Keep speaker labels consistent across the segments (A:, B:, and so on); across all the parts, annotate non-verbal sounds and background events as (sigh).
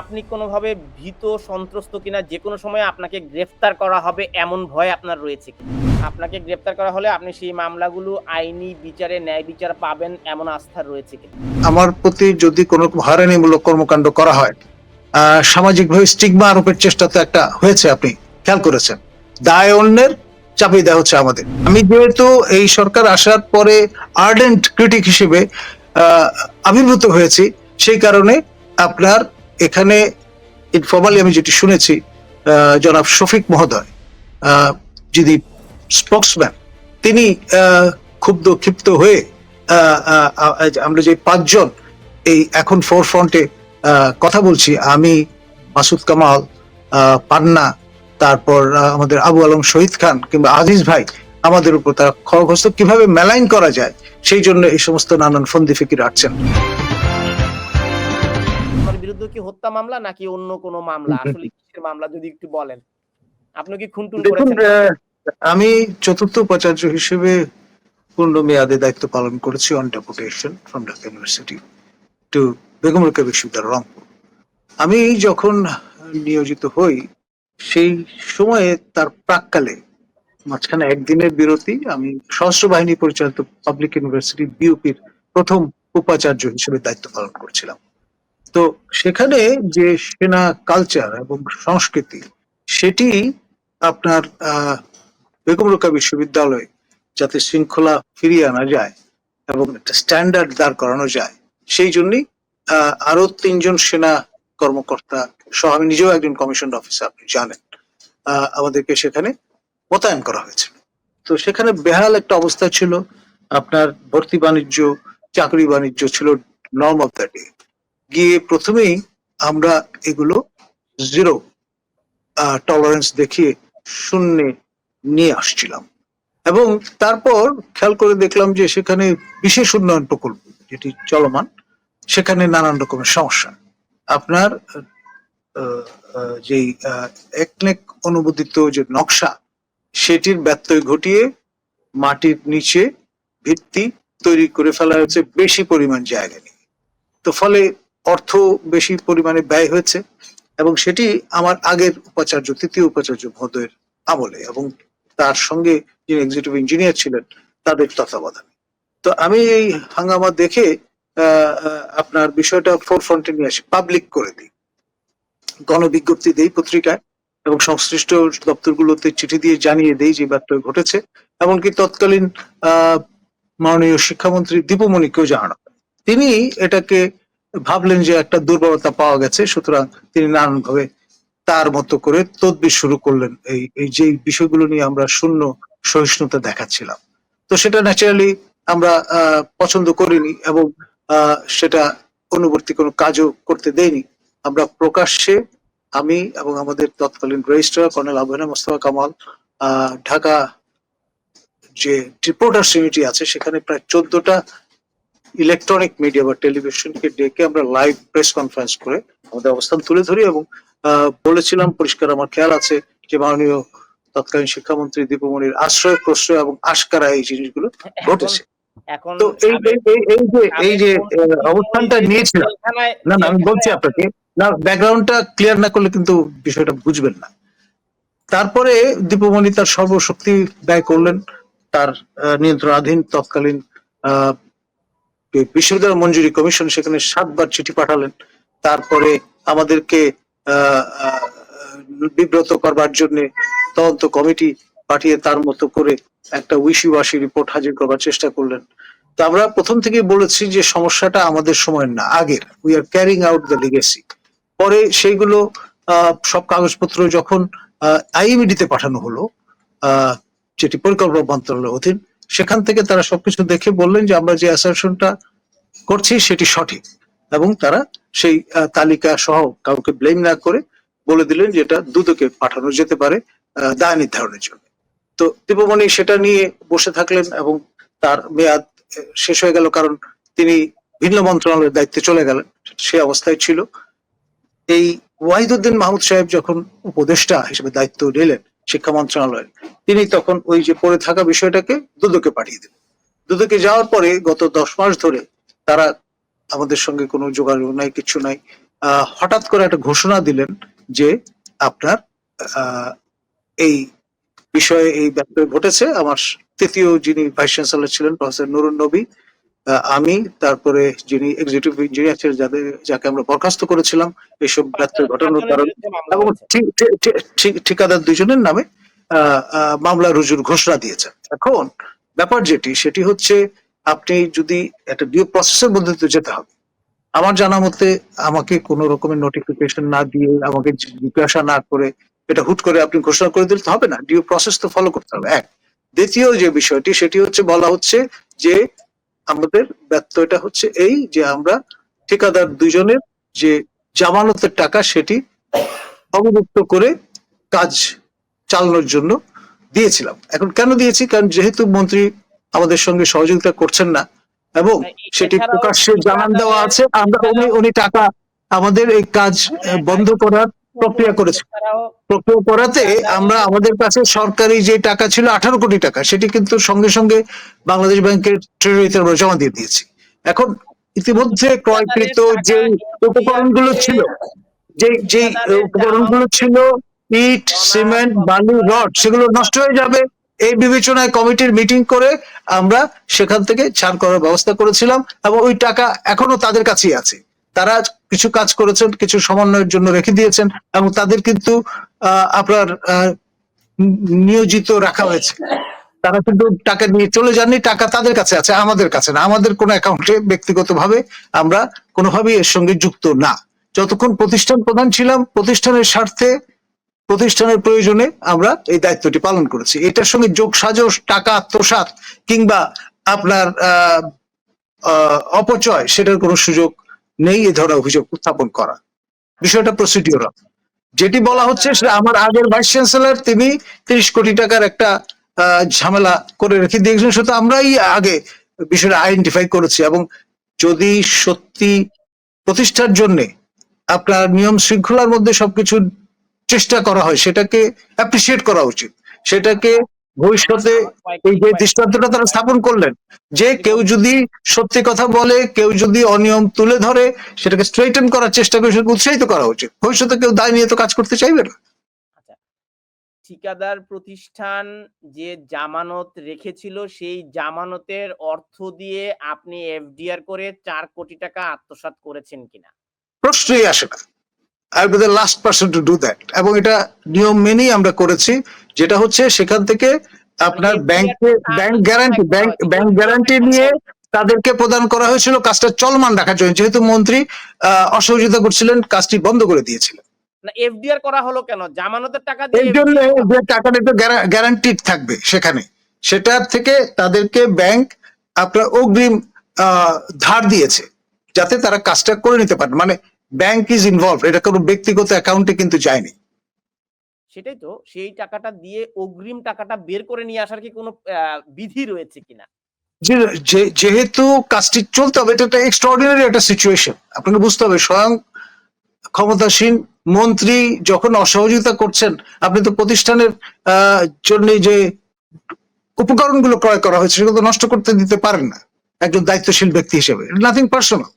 A: আপনি কোনোভাবে ভীত, সন্ত্রস্ত কিনা যে কোনো সময় আপনাকে গ্রেফতার করা হবে এমন ভয় আপনার রয়েছে আপনাকে গ্রেফতার করা হলে আপনি সেই মামলাগুলো আইনি বিচারে, ন্যায় বিচার পাবেন এমন আস্থা রয়েছে কি
B: আমার প্রতি যদি কোনো হয়রানিমূলক কর্মকাণ্ড করা হয় সামাজিকভাবে স্টিগমা আরোপের চেষ্টা তো একটা হয়েছে, আপনি খেয়াল করেছেন। দায় অন্যের চাপিয়ে দেওয়া হচ্ছে আমাদের। আমি যেহেতু এই সরকার আসার পরে আর্ডেন্ট ক্রিটিক হিসেবে আবির্ভূত হয়েছি, সেই কারণে আপনার এখানে ইনফর্মালি আমি যেটি শুনেছি জনাব শফিক মহোদয় যিনি স্পোক্সম্যান তিনি ক্ষুব্ধ ক্ষিপ্ত হয়ে আমরা যে পাঁচজন এই এখন ফোর ফ্রন্টে কথা বলছি, আমি, মাসুদ কামাল পান্না, তারপর আমাদের আবু আলম শহীদ খান কিংবা আজিজ ভাই, আমাদের উপর তারা খড়গস্ত কীভাবে মেলাইন করা যায়, সেই জন্য এই সমস্ত নানান ফন্দি ফিকির আটছেন।
A: বিরুদ্ধে কি হত্যা মামলা নাকি অন্য কোনো মামলা? (laughs) আসলে কিসের মামলা যদি একটু বলেন? আপনি কি খুনটুন করেছেন?
B: আমি চতুর্থ উপাচার্য হিসেবে পূর্ণ মেয়াদে দায়িত্ব পালন করেছি on deputation from Dhaka university to Begum Rokeya বিশ্ববিদ্যালয় রংপুর আমি যখন নিয়োজিত হই সেই সময়ে তার প্রাককালে মাঝখানে একদিনের বিরতি আমি সশস্ত্র বাহিনী পরিচালিত পাবলিক ইউনিভার্সিটি বিউপির প্রথম উপাচার্য হিসেবে দায়িত্ব পালন করছিলাম। তো সেখানে যে সেনা কালচার এবং সংস্কৃতি, সেটি আপনার বেগম রোকা বিশ্ববিদ্যালয়ে যাতে শৃঙ্খলা ফিরিয়ে আনা যায় এবং একটা স্ট্যান্ডার্ড দাঁড় করানো যায়, সেই জন্যই আরও তিনজন সেনা কর্মকর্তা সহ আমি নিজেও একজন কমিশন অফিসার আপনি জানেন আমাদেরকে সেখানে মোতায়েন করা হয়েছে। তো সেখানে বেহাল একটা অবস্থা ছিল, আপনার ভর্তি বাণিজ্য, চাকরি বাণিজ্য ছিল নর্ম অফ দ্য ডে গিয়ে প্রথমেই আমরা এগুলো জিরো টলারেন্স দেখিয়ে শূন্যে নিয়ে আসছিলাম। এবং তারপর খেয়াল করে দেখলাম যে সেখানে বিশেষ উন্নয়ন প্রকল্প যেটি চলমান, সেখানে নানান রকমের সমস্যা। আপনার যেই একনেক অনুমোদিত যে নকশা, সেটির ব্যত্যয় ঘটিয়ে মাটির নিচে ভিত্তি তৈরি করে ফেলা হয়েছে বেশি পরিমাণ জায়গা নিয়ে। তো ফলে অর্থ বেশি পরিমাণে ব্যয় হয়েছে এবং সেটি আমার আগের উপাচার্য, তৃতীয় উপাচার্য মহোদয়ের আমলে এবং তার সঙ্গে যিনি এক্সিকিউটিভ ইঞ্জিনিয়ার ছিলেন, তাদের তত্ত্বাবধানে। তো আমি এই হাঙ্গামা দেখে আপনার বিষয়টা ফোর ফ্রন্টে নিয়ে আসি পাবলিক করে দিই। গণবিজ্ঞপ্তি দেই পত্রিকায় এবং সংশ্লিষ্ট দপ্তরগুলোতে চিঠি দিয়ে জানিয়ে দেই যে ব্যাপারটা ঘটেছে। এমনকি তৎকালীন, আহ, মাননীয় শিক্ষামন্ত্রী দীপমণিকেও জানানো। তিনি এটাকে ভাবলেন যে একটা দুর্বলতা পাওয়া গেছে, সুতরাং তিনি নানানভাবে তার মতো করে তদবির শুরু করলেন। এই এই যে বিষয়গুলো নিয়ে আমরা শূন্য সহিষ্ণুতা দেখাচ্ছিলাম। তো সেটা ন্যাচারালি আমরা পছন্দ করিনি এবং সেটা অনুবর্তী কোনো কাজও করতে দেয়নি আমরা প্রকাশ্যে আমি এবং আমাদের তৎকালীন রেজিস্ট্রার কর্নেল আবহানা মোস্তফা কামাল ঢাকা যে রিপোর্টার সমিতি আছে, সেখানে প্রায় চোদ্দটা ইলেকট্রনিক মিডিয়া বা টেলিভিশনকে ডেকে আমরা লাইভ প্রেস কনফারেন্স করে আমাদের অবস্থান তুলে ধরি এবং বলেছিলাম পরিষ্কার আমার খেয়াল আছে যে মাননীয় তৎকালীন শিক্ষামন্ত্রী দীপমণির আশ্রয় প্রশ্রয় এবং আশকারা এই জিনিসগুলো ঘটেছে। তো এই এই- যে এই যে অবস্থানটা নিয়েছিলাম। না না আমি বলছি আপনাকে না ব্যাকগ্রাউন্ডটা ক্লিয়ার না করলে কিন্তু বিষয়টা বুঝবেন না। তারপরে দীপমণি তার সর্বশক্তি ব্যয় করলেন তার নিয়ন্ত্রণাধীন তৎকালীন বিশ্ববিদ্যালয় মঞ্জুরি কমিশন সেখানে সাতবার চিঠি পাঠালেন। তারপরে আমাদেরকে বিব্রত করবার জন্য তদন্ত কমিটি পাঠিয়ে তার মতো করে একটা উইশি ওয়াশি রিপোর্ট হাজির করবার চেষ্টা করলেন। তো আমরা প্রথম থেকে বলেছি যে সমস্যাটা আমাদের সময়ের না, আগের। We are carrying out the legacy পরে সেইগুলো সব কাগজপত্র যখন আইএমইডিতে পাঠানো হলো যেটি পরিকল্পনা মন্ত্রণালয়ের অধীন সেখান থেকে তারা সবকিছু দেখে বললেন যে আমরা যে অ্যাসারশনটা করছি সেটি সঠিক। এবং তারা সেই তালিকা সহ কাউকে ব্লেম না করে বলে দিলেন যে এটা দুদকে পাঠানো যেতে পারে দায় নির্ধারণের জন্য। তো দীপমণি সেটা নিয়ে বসে থাকলেন এবং তার মেয়াদ শেষ হয়ে গেল কারণ তিনি ভিন্ন মন্ত্রণালয়ের দায়িত্বে চলে গেলেন, সে অবস্থায় ছিল। এই ওয়াহিদুদ্দিন মাহমুদ সাহেব যখন উপদেষ্টা হিসেবে দায়িত্ব নিলেন শিক্ষা মন্ত্রণালয়ের তিনি তখন ওই যে পড়ে থাকা বিষয়টাকে দুদকে পাঠিয়ে দিলেন। দুদকে যাওয়ার পরে গত দশ মাস ধরে তারা আমাদের সঙ্গে কোনো যোগাযোগ নাই, কিছু নাই। হঠাৎ করে একটা ঘোষণা দিলেন যে আপনার এই বিষয়ে এই ব্যাপারে ঘটেছে। আমার তৃতীয় যিনি ভাইস চ্যান্সেলর ছিলেন, প্রফেসর নুরুন নবী আমি তারপরে যিনি এক্সিকিউটিভ ইঞ্জিনিয়ার ছিলেন যাদের যাকে আমরা বরখাস্ত করেছিলাম এইসব ব্যত্যয় ঘটানোর
A: পাঁচজনের
B: কারণে। এবং ঠিকাদার দুজনের নামে মামলা রুজুর ঘোষণা দিয়েছেন। এখন ব্যাপার যেটি সেটি হচ্ছে আপনি যদি একটা ডিউ প্রসেসের মধ্যে তো যেতে হবে। আমার জানা মতে আমাকে কোনো রকমের নোটিফিকেশন না দিয়ে আমাকে জিজ্ঞাসা না করে এটা হুট করে আপনি ঘোষণা করে দিলে তো হবে না। ডিউ প্রসেস তো ফলো করতে হবে এক। দ্বিতীয় যে বিষয়টি সেটি হচ্ছে বলা হচ্ছে যে আমাদের ব্যত্যয়টা হচ্ছে এই যে আমরা ঠিকাদার দুজনের যে জামানতের টাকা সেটি অবমুক্ত করে কাজ চালানোর জন্য দিয়েছিলাম। এখন কেন দিয়েছি? কারণ যেহেতু মন্ত্রী আমাদের সঙ্গে সহযোগিতা করছেন না এবং সেটি প্রকাশ্যে জানান দেওয়া আছে আমরা উনি উনি টাকা আমাদের এই কাজ বন্ধ করার প্রক্রিয়া করেছে। প্রক্রিয়া করাতে আমরা আমাদের কাছে সরকারি যে টাকা ছিল আঠারো কোটি টাকা সেটি কিন্তু সঙ্গে সঙ্গে বাংলাদেশ ব্যাংকের ট্রেজারিতে আমরা জমা দিয়ে দিয়েছি। এখন ইতিমধ্যে ক্রয়কৃত যে উপকরণগুলো ছিল যে যে উপকরণগুলো ছিল ইট সিমেন্ট বালু রড সেগুলো নষ্ট হয়ে যাবে। এই বিবেচনায় কমিটির মিটিং করে আমরা সেখান থেকে ছাড় করার ব্যবস্থা করেছিলাম এবং ওই টাকা এখনও তাদের কাছেই আছে। তারা কিছু কাজ করেছেন, কিছু সমন্বয়ের জন্য রেখে দিয়েছেন এবং তাদের কিন্তু আপনার নিয়োজিত রাখা হয়েছে। তারা কিন্তু টাকা নিয়ে চলে যাননি, টাকা তাদের কাছে আছে, আমাদের কাছে না। আমাদের কোনো অ্যাকাউন্টে ব্যক্তিগতভাবে আমরা কোনোভাবেই এর সঙ্গে যুক্ত না। যতক্ষণ প্রতিষ্ঠান প্রধান ছিলাম, প্রতিষ্ঠানের স্বার্থে, প্রতিষ্ঠানের প্রয়োজনে আমরা এই দায়িত্বটি পালন করেছি। এটার সঙ্গে যোগ সাজস টাকা আত্মসাৎ কিংবা আপনার অপচয়, সেটার কোনো সুযোগ নেই এ ধরনের অভিযোগ উত্থাপন করা। বিষয়টা প্রসিডিওরাল যেটি বলা হচ্ছে সেটা আমার আগের ভাইস চ্যান্সেলর তিনি তিরিশ কোটি টাকার একটা ঝামেলা করে রেখে দিয়েছেন। সেটা আমরাই আগে বিষয়টা আইডেন্টিফাই করেছি এবং যদি সত্যি প্রতিষ্ঠার জন্য আপনার নিয়ম শৃঙ্খলার মধ্যে সবকিছু চেষ্টা করা হয়, সেটাকে অ্যাপ্রিসিয়েট করা উচিত। সেটাকে ভবিষ্যতে এই যে দৃষ্টান্তটা তারা স্থাপন করলেন যে কেউ যদি সত্যি কথা বলে কেউ যদি অনিয়ম তুলে ধরে সেটাকে স্ট্রেটেন করার চেষ্টা করে সেটাকে উৎসাহিত করা উচিত। ভবিষ্যতে কেউ দায় নিয়ে তো কাজ করতে চাইবে না।
A: ঠিকাদার প্রতিষ্ঠান যে জামানত রেখেছিল সেই জামানতের অর্থ দিয়ে আপনি এফডিআর করে চার কোটি টাকা আত্মসাৎ করেছেন কিনা?
B: প্রশ্নই আসে না। I be the last person to do that এবং এটা নিয়ম মেনেই আমরা করেছি যেটা হচ্ছে সেখান থেকে আপনার ব্যাংকে bank guarantee bank bank guarantee নিয়ে তাদেরকে প্রদান করা হয়েছিল। কাজটা চলমান রাখার জন্য। যেহেতু মন্ত্রী অসহযোগিতা করছিলেন কাজটি বন্ধ করে দিয়েছিলেন।
A: না এফডিআর করা হলো কেন? জামানতের টাকা
B: এই
A: দিয়ে
B: জন্য যে টাকাটা একটু গ্যারান্টিড থাকবে সেখানে। সেটা থেকে তাদেরকে ব্যাংক আপনার অগ্রিম আহ, ধার দিয়েছে যাতে তারা কাজটা করে নিতে পারে। মানে ব্যাংক ইজ ইনভলভ এটা কোনো ব্যক্তিগত অ্যাকাউন্টে কিন্তু যায়নি।
A: সেটাই তো সেই টাকাটা দিয়ে অগ্রিম টাকাটা বের করে নিয়ে আসার কি কোনো বিধি রয়েছে কিনা?
B: যেহেতু কাজটি চলতে হবে এটা একটা এক্সট্রাঅর্ডিনারি একটা সিচুয়েশন আপনাকে বুঝতে হবে স্বয়ং ক্ষমতাসীন মন্ত্রী যখন অসহযোগিতা করছেন আপনি তো প্রতিষ্ঠানের জন্য যে উপকরণগুলো ক্রয় করা হয়েছে সেগুলো তো নষ্ট করতে দিতে পারেন না। একজন দায়িত্বশীল ব্যক্তি হিসেবে। নাথিং পার্সোনাল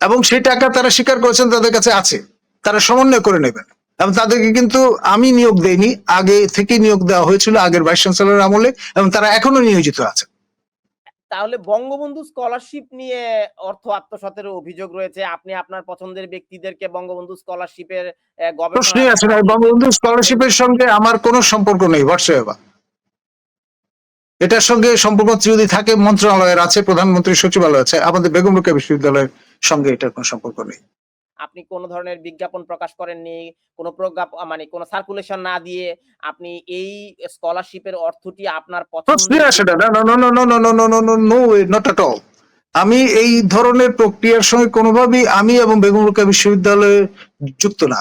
B: এবং সেই টাকা তারা স্বীকার করেছেন তাদের কাছে আছে। তারা সমন্বয় করে নেবেন। এবং তাদেরকে কিন্তু আমি নিয়োগ দেইনি আগে থেকে নিয়োগ দেওয়া হয়েছিল আগের ভাইস চ্যান্সেলর আমলে এবং তারা এখনও নিয়োজিত আছে।
A: তাহলে বঙ্গবন্ধু স্কলারশিপ নিয়ে অর্থ আত্মসাতের অভিযোগ রয়েছে। আপনি আপনার পছন্দের ব্যক্তিদেরকে বঙ্গবন্ধু স্কলারশিপের
B: প্রশ্নই আছে না বঙ্গবন্ধু স্কলারশিপের সঙ্গে আমার কোনো সম্পর্ক নেই হোয়াটসঅ্যাপ। এটার সঙ্গে সম্পর্ক যদি থাকে মন্ত্রণালয়ের আছে প্রধানমন্ত্রী সচিবালয় আছে আমাদের বেগম রোকেয়া বিশ্ববিদ্যালয়ের সঙ্গে এটার কোনো সম্পর্ক নেই।
A: আপনি কোন ধরনের বিজ্ঞাপন প্রকাশ করেননি কোনো মানে কোনো সার্কুলেশন না দিয়ে আপনি এই স্কলারশিপের অর্থটি আপনার
B: প্রশ্নই
A: পছন্দের
B: আসে না no no no no no no no no no no not at all আমি এই ধরনের প্রক্রিয়ার সঙ্গে কোনোভাবেই আমি এবং বেগম রোকেয়া বিশ্ববিদ্যালয়ে যুক্ত না।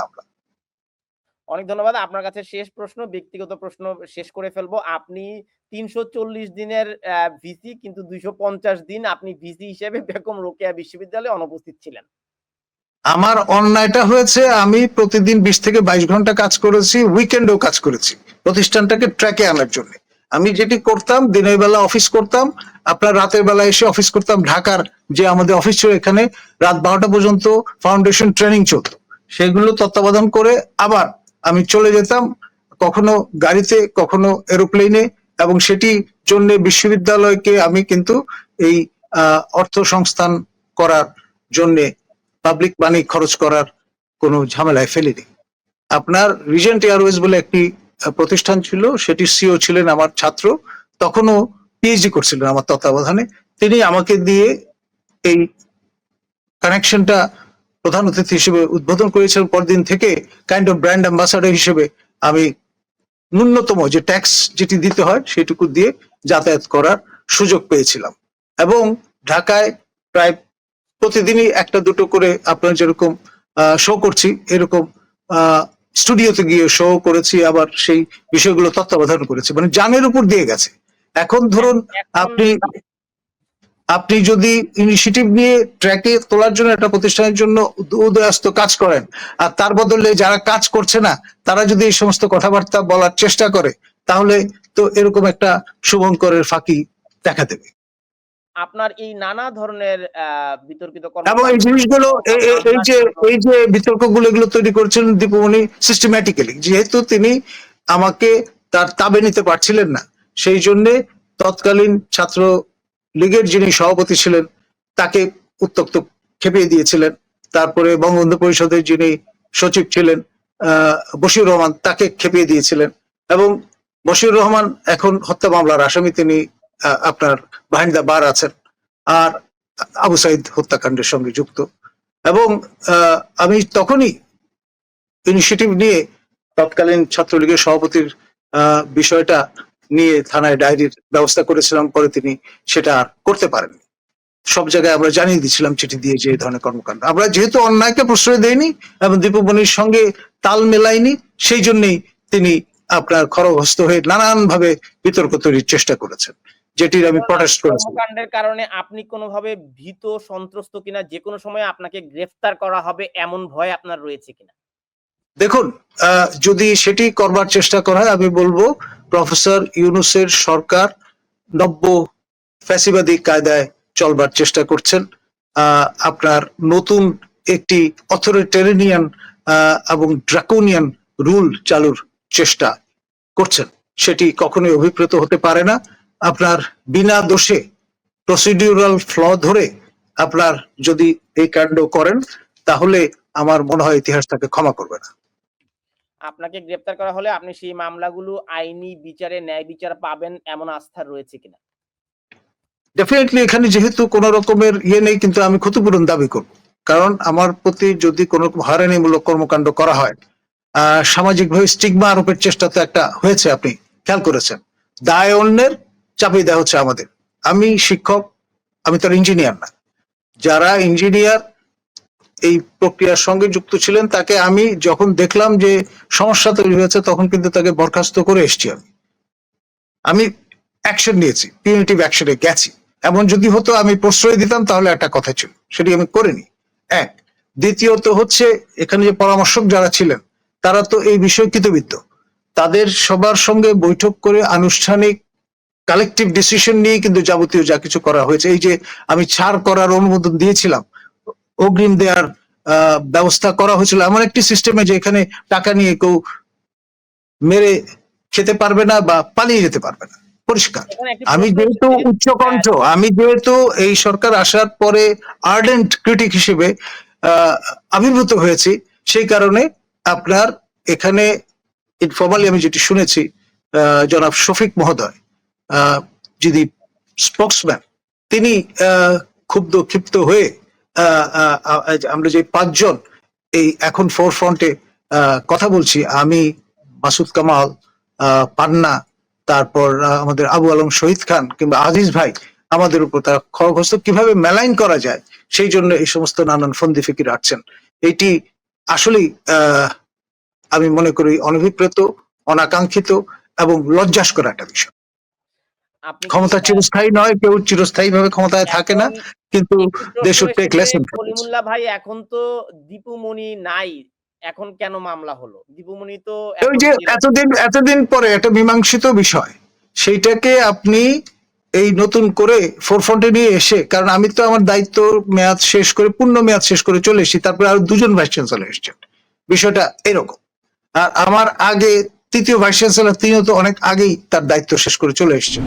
A: অনেক ধন্যবাদ। আপনার কাছে শেষ প্রশ্ন, ব্যক্তিগত প্রশ্ন শেষ করে ফেলব। আপনি তিনশো চল্লিশ দিনের ভিসি কিন্তু দুইশো পঞ্চাশ দিন আপনি ভিসি হিসেবে বেগম রোকেয়া বিশ্ববিদ্যালয়ে অনুপস্থিত ছিলেন।
B: আমার অন্যায়টা হয়েছে, আমি প্রতিদিন বিশ থেকে বাইশ ঘণ্টা কাজ করেছি, উইকেন্ডেও কাজ করেছি। প্রতিষ্ঠানটাকে ট্র্যাকে আনার জন্য। আমি যেটি করতাম, দিনের বেলা অফিস করতাম, আপনার রাতের বেলা এসে অফিস করতাম, ঢাকার যে আমাদের অফিস ছিল এখানে, রাত বারোটা পর্যন্ত ফাউন্ডেশন ট্রেনিং চলতো। সেগুলো তত্ত্বাবধান করে আবার আমি চলে যেতাম, কখনো গাড়িতে, কখনো এরোপ্লেনে, এবং সেটি জন্য বিশ্ববিদ্যালয়কে আমি কিন্তু এই অর্থ সংস্থান করার জন্য পাবলিক মানি খরচ করার কোনো ঝামেলায় ফেলিনি। আপনার রিজেন্ট এয়ারওয়েজ বলে একটি প্রতিষ্ঠান ছিল, সেটি সিও ছিলেন আমার ছাত্র, তখনও পিএইচডি করছিলেন আমার তত্ত্বাবধানে। তিনি আমাকে দিয়ে এই কানেকশনটা প্রধান অতিথি হিসেবে উদ্বোধন করেছিলেন পরদিন থেকে কাইন্ড অফ ব্র্যান্ড অ্যাম্বাসাডার হিসেবে আমি ন্যূনতম যে ট্যাক্স যেটি দিতে হয় সেটুকু দিয়ে যাতায়াত করার সুযোগ পেয়েছিলাম। এবং ঢাকায় প্রায় প্রতিদিনই একটা দুটো করে আপনার যেরকম শো করছি এরকম স্টুডিওতে গিয়ে শো করেছি আবার সেই বিষয়গুলো তত্ত্বাবধান করেছি। মানে জানের উপর দিয়ে গেছে। এখন ধরুন আপনি আপনি যদি ইনিশিয়েটিভ নিয়ে ট্র্যাকে তোলার জন্য একটা প্রতিষ্ঠানের জন্য উদ- উদয়াস্ত কাজ করেন আর তার বদলে যারা কাজ করছে না তারা যদি এই সমস্ত কথাবার্তা বলার চেষ্টা করে তাহলে তো এরকম একটা শুভঙ্করের ফাঁকি দেখা দেবে।
A: আপনার এই নানা ধরনের বিতর্কিত
B: এবং এই জিনিসগুলো এই যে এই যে বিতর্কগুলো এগুলো তৈরি করছেন দীপমণি সিস্টেম্যাটিক্যালি যেহেতু তিনি আমাকে তার তাবে নিতে পারছিলেন না সেই জন্য তৎকালীন ছাত্র লীগের যিনি সভাপতি ছিলেন, তাকে উত্তক্ত খেপিয়ে দিয়েছিলেন। তারপরে বঙ্গবন্ধু পরিষদের যিনি সচিব ছিলেন বশির রহমান তাকে খেপিয়ে দিয়েছিলেন। এবং বশির রহমান এখন হত্যা মামলার আসামি, তিনি আপনার বাহিনী দা বার আছেন। আর আবু সাইদ হত্যাকাণ্ডের সঙ্গে যুক্ত। এবং আমি তখনই ইনিশিয়েটিভ নিয়ে তৎকালীন ছাত্রলীগের সভাপতির বিষয়টা নিয়ে থানায় ডায়েরির ব্যবস্থা করেছিলাম, পরে তিনি সেটা করতে পারেননি। সব জায়গায় আমরা জানিয়ে দিয়েছিলাম চিঠি দিয়ে যে ধরনের কর্মকাণ্ড। আমরা যেহেতু অন্যায়কে প্রশ্রয় দেইনি এবং দীপমণির সঙ্গে তাল মেলাইনি, সেই জন্যই তিনি আপনার খরগস্ত হয়ে নানান ভাবে বিতর্ক তৈরির চেষ্টা করেছেন, যেটির আমি প্রটেস্ট করেছি।
A: কর্মকাণ্ডের কারণে আপনি কোনোভাবে ভীত, সন্ত্রস্ত কিনা যে কোনো সময় আপনাকে গ্রেফতার করা হবে, এমন ভয় আপনার রয়েছে কিনা?
B: দেখুন যদি সেটি করবার চেষ্টা করা হয়, আমি বলব প্রফেসর ইউনুসের সরকার নব্য ফ্যাসিবাদী কায়দায় চলবার চেষ্টা করছেন। আপনার নতুন একটি অথরিটেরিনিয়ান এবং ড্রাকোনিয়ান রুল চালুর চেষ্টা করছেন। সেটি কখনোই অভিপ্রেত হতে পারে না। আপনার বিনা দোষে প্রসিডিউরাল ফ্ল ধরে আপনার যদি এই কাণ্ড করেন, তাহলে আমার মনে হয় ইতিহাস তাকে ক্ষমা করবে না।
A: আপনাকে গ্রেপ্তার করা হলে আপনি সেই মামলাগুলো আইনি বিচারে, ন্যায় বিচার পাবেন এমন আস্থা রয়েছে কিনা?
B: ডেফিনেটলি এখানে যেহেতু কোন রকমের ইয়ে নেই, কিন্তু আমি ক্ষতিপূরণ দাবি করব। কারণ আমার প্রতি যদি কোন রকম হয়রানিমূলক কর্মকাণ্ড করা হয় সামাজিকভাবে স্টিগমা আরোপের চেষ্টা তো একটা হয়েছে, আপনি খেয়াল করেছেন। দায় অন্যের চাপিয়ে দেওয়া হচ্ছে আমাদের। আমি শিক্ষক, আমি তো ইঞ্জিনিয়ার না। যারা ইঞ্জিনিয়ার এই প্রক্রিয়ার সঙ্গে যুক্ত ছিলেন, তাকে আমি যখন দেখলাম যে সমস্যা তৈরি হয়েছে, তখন কিন্তু তাকে বরখাস্ত করে এসছি আমি। আমি অ্যাকশন নিয়েছি পিউনিটিভ অ্যাকশনে গেছি। এমন যদি হতো, আমি প্রশ্রয় দিতাম, তাহলে একটা কথা ছিল, সেটি আমি করিনি। এক, দ্বিতীয়ত হচ্ছে, এখানে যে পরামর্শক যারা ছিলেন, তারা তো এই বিষয়ে কৃতবিদ্য তাদের সবার সঙ্গে বৈঠক করে আনুষ্ঠানিক কালেকটিভ ডিসিশন নিয়ে কিন্তু যাবতীয় যা কিছু করা হয়েছে, এই যে আমি ছাড় করার অনুমোদন দিয়েছিলাম অগ্রিম দেওয়ার আহ, ব্যবস্থা করা হয়েছিল। এমন একটি সিস্টেমে যে এখানে টাকা নিয়ে কেউ মেরে খেতে পারবে না বা পালিয়ে যেতে পারবে না। পরিষ্কার। আমি যেহেতু উচ্চকণ্ঠ আমি যেহেতু এই সরকার আসার পরে আর্ডেন্ট ক্রিটিক হিসেবে আহ, আবির্ভূত হয়েছি সেই কারণে আপনার এখানে ইনফর্মালি আমি যেটি শুনেছি আহ, জনাব শফিক মহোদয় আহ, যিনি স্পোক্সম্যান তিনি আহ, ক্ষুব্ধ ক্ষিপ্ত হয়ে আমরা যে পাঁচজন এই এখন ফোর ফ্রন্টে কথা বলছি, আমি, মাসুদ কামাল পান্না, তারপর আমাদের আবু আলম শহীদ খান কিংবা আজিজ ভাই, আমাদের উপর তারা খড়গস্ত কীভাবে মেলাইন করা যায়? সেই জন্য এই সমস্ত নানান ফন্দি ফিকির আটছেন। এটি আসলেই আমি মনে করি অনভিপ্রেত, অনাকাঙ্ক্ষিত এবং লজ্জাস্কর একটা বিষয়। ক্ষমতা চিরস্থায়ী নয় কেউ চিরস্থায়ী ভাবে ক্ষমতায় হ্যাঁ, থাকে না কিন্তু টেক লেসন
A: কলিমুল্লাহ ভাই এখন তো দীপুমণি নাই এখন কেন মামলা হলো? দীপুমণি তো
B: ওই যে এতদিন এতদিন পরে একটা মীমাংসিত বিষয় সেইটাকে আপনি এই নতুন করে ফোরফ্রন্টে নিয়ে এসে কারণ আমি তো আমার দায়িত্ব মেয়াদ শেষ করে পূর্ণ মেয়াদ শেষ করে চলে এসেছি তারপরে আরও দুজন ভাইস চ্যান্সেলর এসছেন। বিষয়টা এরকম। আর আমার আগে তৃতীয় ভাইস চ্যান্সেলর তিনিও তো অনেক আগেই তার দায়িত্ব শেষ করে চলে এসছেন।